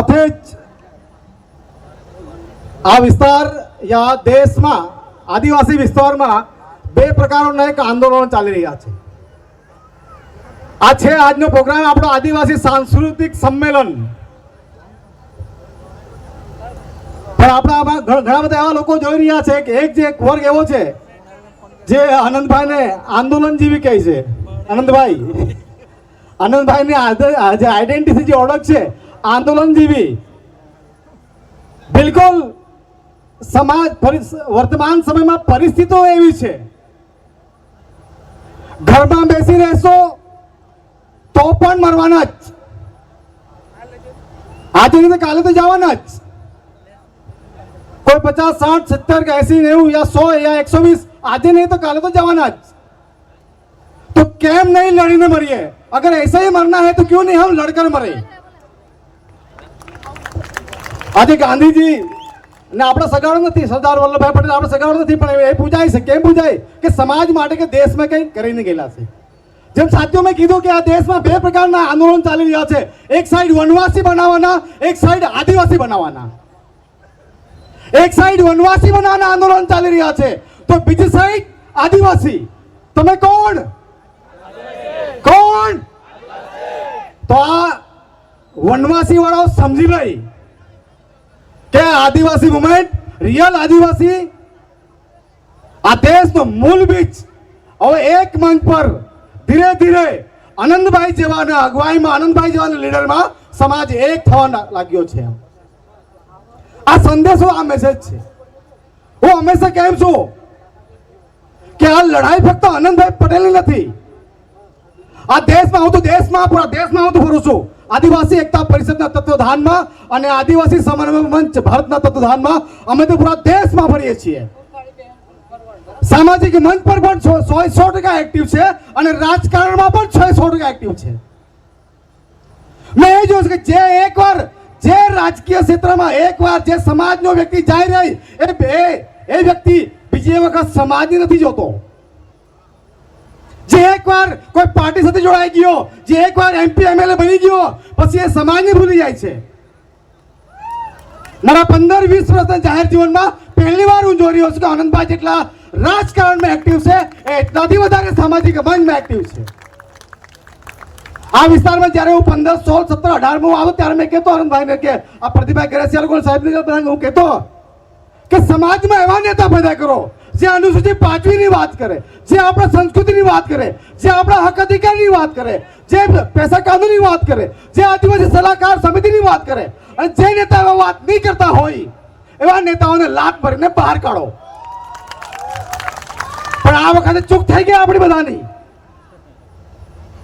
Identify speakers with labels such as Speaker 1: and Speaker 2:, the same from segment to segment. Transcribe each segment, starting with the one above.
Speaker 1: સાથે જ આ વિસ્તાર યા દેશમાં, આદિવાસી વિસ્તારમાં બે પ્રકારોના એક આંદોલન ચાલી રહ્યા છે. આ છે આજનો પ્રોગ્રામ, આપણો આદિવાસી સાંસ્કૃતિક સંમેલન. પણ આપણા ઘણા બધા એવા લોકો જોઈ રહ્યા છે કે એક જે એક વર્ગ એવો છે, જે આનંદભાઈને આંદોલનજીવી કહે છે. આનંદભાઈ. આનંદભાઈની આજે આઈડેન્ટિટી જે ઓળખ છે આંદોલનજીવી બિલકુલ સમાજ પરિસ- વર્તમાન સમયમાં પરિસ્થિતિઓ એવી છે ઘરમાં બેસી રહેશો તો પણ મરવાના જ આજે નહીં તો કાલે તો જવાના જ કોઈ પચાસ સાઠ સત્તર કે એસી નેવું યા સો યા એકસો વીસ આજે નહીં તો કાલે તો જવાના જ तो કેમ नहीं लड़ने मरिए अगर ऐसा ही मरना है तो क्यों नहीं हम लड़कर मरे આજે ગાંધીજી ને આપણે સગાડો નથી, સરદાર વલ્લભભાઈ પટેલ આપણે સગાડો નથી, પણ એ પૂજાય છે. કેમ પૂજાય? કે સમાજ માટે કે દેશમાં કંઈ કરીને ગયેલા છે. જેમ સાથીઓ મેં કીધું કે આ દેશમાં બે પ્રકારના આંદોલન ચાલી રહ્યા છે. એક સાઈડ વનવાસી બનાવવાના, એક સાઈડ આદિવાસી બનાવવાના. એક સાઈડ વનવાસી બનાવવાના આંદોલન ચાલી રહ્યા છે. તો બીજી સાઈડ આદિવાસી. તમે કોણ? કોણ? તો આ વનવાસી વાળાઓ સમજી લઈ. કે આદિવાસી મુમેન્ટ, રિયલ આદિવાસી, આ દેશનો મૂળ બીજ હવે એક મંચ પર ધીરે ધીરે આનંદભાઈ જેવાના અગવાઈમાં, આનંદભાઈ જેવાના લીડરમાં સમાજ એક થવા લાગ્યો છે આ સંદેશો, આ મેસેજ છે. હું હંમેશા કેમ છું કે આ લડાઈ ફક્ત આનંદભાઈ પટેલની નથી. આ દેશમાં હું તો દેશમાં પૂરા દેશમાં હું તો ફરું છું. આદિવાસી એકતા પરિષદના તત્વધાનમાં અને આદિવાસી સમન્વય મંચ ભારતના તત્વધાનમાં અમે તો પૂરા દેશમાં ફરીએ છીએ. સામાજિક મંચ પર પણ સો સો ટકા એક્ટિવ છે અને રાજકારણમાં પણ છ સો ટકા એક્ટિવ છે. મેં એ જોયું કે જે એકવાર જે રાજકીય ક્ષેત્રમાં એકવાર જે સમાજનો વ્યક્તિ જાય રહી, એ એ વ્યક્તિ બીજી વખત સમાજની નથી જોતો. જે એકવાર કોઈ પાર્ટી સાથે જોડાઈ ગયો, જે એકવાર એમપી એમએલએ બની ગયો, પછી એ સમાજને ભૂલી જાય છે. મારા પંદર, વીસ વર્ષના જાહેર જીવનમાં પહેલી વાર હું જોઈ રહ્યો છું કે આનંદભાઈ જેટલા રાજકારણમાં એક્ટિવ છે, એ એટલાથી વધારે સામાજિક મંચમાં એક્ટિવ છે. આ વિસ્તારમાં જ્યારે હું પંદર, સોળ, સત્તર, અઢારમાં આવ્યો ત્યારે મેં કહેતો આનંદભાઈને કે, આ પ્રતિભાઈ ગેરસિયા લોકો સાહેબ હું કહેતો કે સમાજમાં એવા નેતા પેદા કરો જે અનુસૂચિત પાંચવીની વાત કરે, જે આપણા સંસ્કૃતિની વાત કરે, જે આપણા હક અધિકારની વાત કરે, જે પૈસા કાનૂની વાત કરે, જે આદિવાસી સલાહકાર સમિતિની વાત કરે, અને જે નેતા એવા વાત નહીં કરતા હોય, એવા નેતાઓને લાત ભરીને બહાર કાઢો. પણ આ વખતે ચૂક થઈ ગયા આપણી બધાની.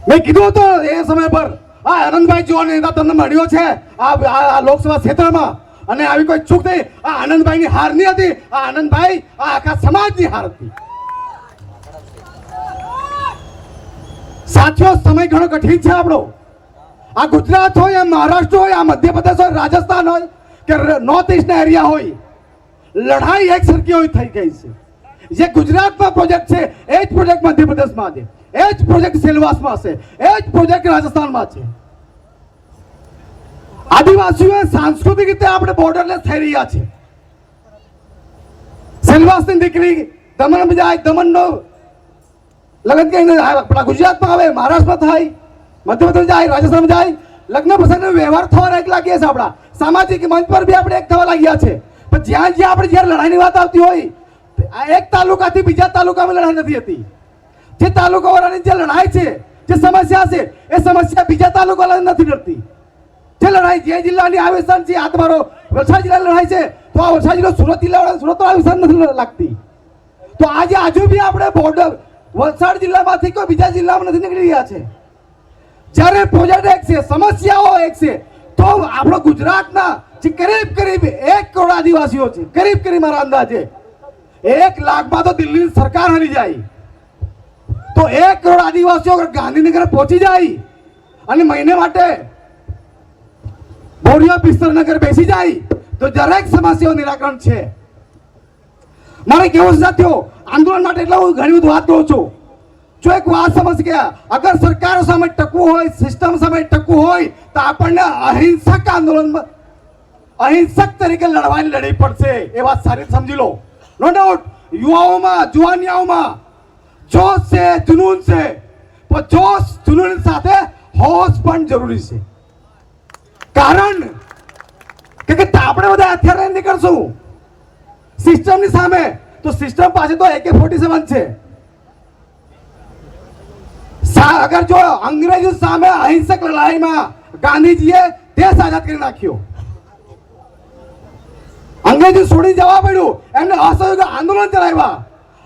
Speaker 1: મેં કીધું હતું એ સમય પર, આ આનંદભાઈ જો નેતા તમને મળ્યો છે આ લોકસભા ક્ષેત્રમાં. અને આવી કોઈ ચૂક થઈ આ આનંદભાઈની હાર નહીં હતી. આ આનંદભાઈ, આ આખા સમાજની હાર હતી. સાથીઓ, સમય ઘણો કઠિન છે આપણો. આ ગુજરાત હોય, આ મહારાષ્ટ્ર હોય, આ મધ્યપ્રદેશ હોય, રાજસ્થાન હોય, કે નોર્થ ઇસ્ટના એરિયા હોય, લડાઈ એક સરખી હોય થઈ ગઈ છે. જે ગુજરાતમાં પ્રોજેક્ટ છે, એ જ પ્રોજેક્ટ મધ્યપ્રદેશમાં છે. એ જ પ્રોજેક્ટ સેલવાસમાં છે. એ જ પ્રોજેક્ટ રાજસ્થાનમાં છે. આદિવાસીઓ સાંસ્કૃતિક રીતે આપણે બોર્ડરલેસ થઈ રહ્યા છે સેલવાસની દીકરી દમણ જાય દમણનો લગ્ન કહીને આપણા ગુજરાતમાં આવે, મહારાષ્ટ્રમાં થાય, મધ્યપ્રદેશ જાય, રાજસ્થાનમાં જાય, લગ્ન પ્રસંગનો વ્યવહાર થવા એક લાગીએ છે આપણા. સામાજિક મંચ પર બી આપણે એક થવા લાગ્યા છે. પણ જ્યાં જ્યાં આપણે જ્યારે લડાઈની વાત આવતી હોય, આ એક તાલુકાથી બીજા તાલુકામાં લડાઈ નથી હતી જે તાલુકાવાળાની જે લડાઈ છે, જે સમસ્યા છે, એ સમસ્યા બીજા તાલુકાવાળાને નથી લડતી જે લડાઈ, જે જિલ્લાની આ છે આ વલસાડ જિલ્લાની લડાઈ છે, તો આ વલસાડ જિલ્લો સુરત જિલ્લા સુરત આ વિસ્તાર નથી લાગતી. તો આજે આજુ બી આપણે બોર્ડર વલસાડ જિલ્લામાંથી કોઈ બીજા જિલ્લામાં નથી નીકળી રહ્યા છે. જ્યારે પ્રોજેક્ટ એક છે, સમસ્યાઓ એક છે, તો આપણો ગુજરાતના જે કરીબ કરીબ એક કરોડ આદિવાસીઓ છે, કરીબ કરીબ મારા અંદાજે, એક લાખમાં તો દિલ્હીની સરકાર હરી જાય. તો એક કરોડ આદિવાસીઓ ગાંધીનગર પહોંચી જાય, અને મહિને માટે બોરિયા બિસ્તરનગર બેસી જાય તો દરેક સમસ્યાઓ નિરાકરણ છે. મારે કેવું સાથીઓ આંદોલન માટે એટલે હું ઘણી બધું વાત કરું છું. જો એક વાત સમજ ગયા અગર સરકાર સામે ટકવું હોય સિસ્ટમ સામે ટકવું હોય, તો આપણને અહિંસક આંદોલન અહિંસક તરીકે લડવાની લડવી પડશે. એ વાત સારી સમજી લો. નો ડાઉટ યુવાઓમાં, જુવાનિયાઓમાં, જોશ છે, જુનૂન છે. પણ જોશ, જુનૂન સાથે હોશ પણ જરૂરી છે. કારણ કે આપણે બધા હથિયાર લઈને નીકળશું. સિસ્ટમની સામે. તો સિસ્ટમ પાસે તો એકે ફોર્ટી સેવન છે અગર જો અંગ્રેજો સામે અહિંસક લડાઈમાં ગાંધીજીએ દેશ આઝાદ કરી નાખ્યો. અંગ્રેજો છોડી જવા પડ્યું. એમને અસહયોગ આંદોલન ચલાવ્યા.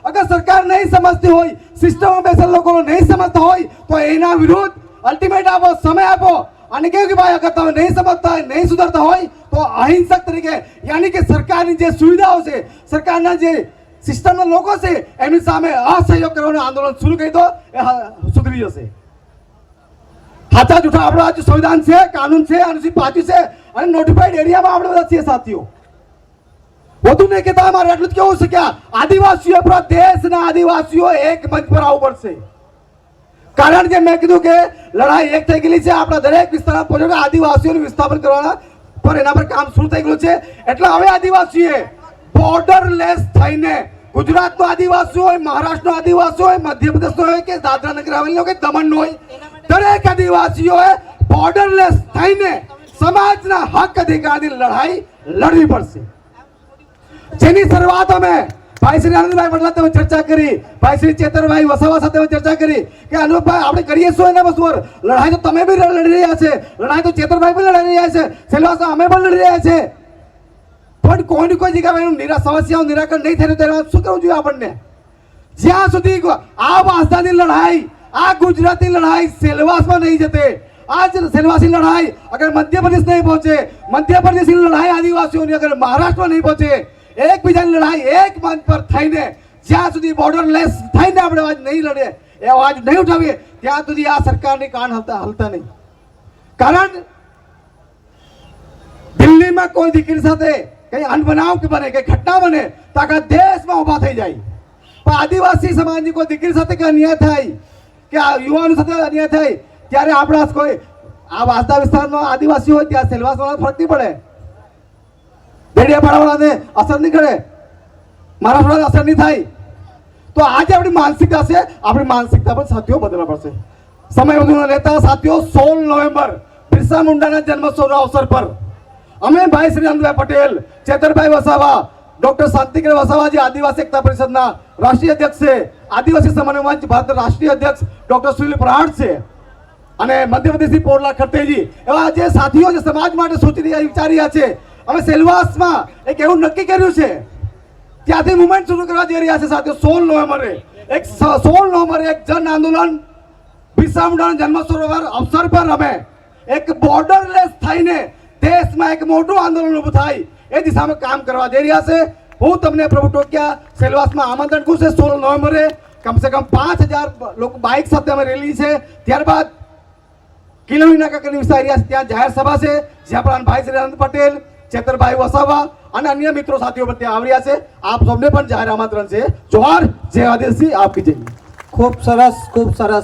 Speaker 1: અગર સરકાર નહીં સમજતી હોય, સિસ્ટમમાં બેસેલા લોકો નહીં સમજતા હોય, તો એના વિરુદ્ધ અલ્ટિમેટ આપો, સમય આપો. અને કહ્યું કે ભાઈ, અગર તમે નહીં સમજતા હોય, નહીં સુધરતા હોય, તો અહિંસક તરીકે, યાની કે સરકારની જે સુવિધાઓ છે, સરકારના જે સિસ્ટમના લોકો છે, એમની સામે અસહયોગ કરવાનું આંદોલન શરૂ કરી દો, એ સુધરી જશે. હાથા જૂઠા આપણો આજે સંવિધાન છે, કાનૂન છે અનુસૂચિત પાંચી છે, અને નોટિફાઈડ એરિયામાં આપણે બધા છીએ સાથીઓ. વધુ નહીં કહેતા, અમારે એટલું જ કેવું છે કે આદિવાસીઓ પૂરા દેશના આદિવાસીઓ એક મંચ પર આવવું પડશે. કારણ કે મેં કીધું કે લડાઈ એક થઈ ગયેલી છે. આપણા દરેક વિસ્તારમાં પહોંચ્યો આદિવાસીઓનું વિસ્થાપન કરવાના પર એના પર કામ શરૂ થઈ ગયું છે. એટલે હવે આદિવાસીએ બોર્ડરલેસ થઈને ગુજરાતનો આદિવાસી હોય, મહારાષ્ટ્રનો આદિવાસી હોય, મધ્યપ્રદેશનો હોય કે દાદરા નગર હવેલી હોય કે દમણનો હોય, દરેક આદિવાસીઓએ બોર્ડરલેસ થઈને સમાજના હક અધિકારની લડાઈ લડવી પડશે. જેની શરૂઆત અમે ભાઈ શ્રી આનંદભાઈ પટલા તમે ચર્ચા કરી. ભાઈ શ્રી ચેતરભાઈ વસાવા સાથે ચર્ચા કરી કે, અનુપભાઈ, આપણે કરીએ શું એના વસ્તુ? લડાઈ તો તમે બી લડી રહ્યા છે. લડાઈ તો ચેતરભાઈ બી લડી રહ્યા છે. સેલવાસ અમે પણ લડી રહ્યા છે. પણ કોઈની કોઈ જગ્યાએ નિરા સમસ્યાઓ નિરાકરણ નહીં થયું તો શું કરવું જોઈએ આપણને? જ્યાં સુધી આ ભાષાની લડાઈ, આ ગુજરાતની લડાઈ સેલવાસમાં નહીં જતે. આ જ સેલવાસી લડાઈ અગર મધ્યપ્રદેશ નહીં પહોંચે, મધ્યપ્રદેશની લડાઈ આદિવાસીઓની અગર મહારાષ્ટ્રમાં નહીં પહોંચે એકબીજાની લડાઈ એક મંચ પર થઈને જ્યાં સુધી બોર્ડરલેસ થઈને આપણે અવાજ નહીં લડીએ, એ અવાજ નહીં ઉઠાવીએ, ત્યાં સુધી આ સરકારની કાન હલતા હલતા નહીં. કારણ દિલ્હીમાં કોઈ દીકરી સાથે કઈ અનબનાવ કે બને, કઈ ઘટના બને, તો આખા દેશમાં ઊભા થઈ જાય. પણ આદિવાસી સમાજની કોઈ દીકરી સાથે કે અન્યાય થાય, કે આ યુવાનો સાથે અન્યાય થાય, ત્યારે આપણા કોઈ આ વાસ્તા વિસ્તારમાં આદિવાસી હોય, ત્યાં સેલવાસવાળા ફરતી પડે. ડેડિયાપાડાવાળાને અસર નહીં કરે. મહારાષ્ટ્રવાળાને અસર નહીં થાય. તો આજે આપણી માનસિકતા છે, આપણી માનસિકતા પણ સાથીઓ બદલવા પડશે. સમય વધુ નેતા સાથીઓ, સોળ નવેમ્બર, બિરસા મુંડાના જન્મોત્સવના અવસર પર અમે ભાઈ શ્રી આનંદભાઈ પટેલ, ચેતરભાઈ વસાવા, ડોક્ટર શાંતિકર વસાવા જે આદિવાસી એકતા પરિષદના રાષ્ટ્રીય અધ્યક્ષ છે, આદિવાસી સમન્વય મંચ, ભારતના રાષ્ટ્રીય અધ્યક્ષ ડોક્ટર સુનિલ પ્રહાડ છે અને મધ્યપ્રદેશથી પોરલા ખટેજી એવા જે સાથીઓ જે સમાજ માટે સોચી રહ્યા, વિચારી રહ્યા છે અમે સેલવાસમાં એક એવું નક્કી કર્યું છે. ત્યાંથી મુવમેન્ટ શરૂ કરવા જઈ રહ્યા છે સાથે સોળ નવેમ્બરે. એક સોળ નવેમ્બરે એક જન આંદોલન બિરસા જન્મ સરોવર અવસર પર અમે એક બોર્ડરલેસ થઈને દેશમાં એક મોટું આંદોલન ઊભું થાય એ દિશામાં કામ કરવા જઈ રહ્યા છે. હું તમને પ્રભુ ટોકિયા સેલવાસમાં આમંત્રણ કરું છે. સોળ નવેમ્બરે કમસે કમ પાંચ હજાર લોકો બાઇક સાથે અમે રેલી છે. ત્યારબાદ કિલોમીના કાકાની વિસ્તાર એરિયા ત્યાં જાહેર સભા છે. જ્યાં પણ ભાઈ શ્રી પટેલ ચેતરભાઈ વસાવા અને અન્ય મિત્રો સાથીઓ પણ ત્યાં આવ્યા છે. આપ સૌને પણ જાહેર આમંત્રણ છે. જોહાર, જય આદેશી આપી જઈએ
Speaker 2: ખૂબ સરસ ખૂબ સરસ.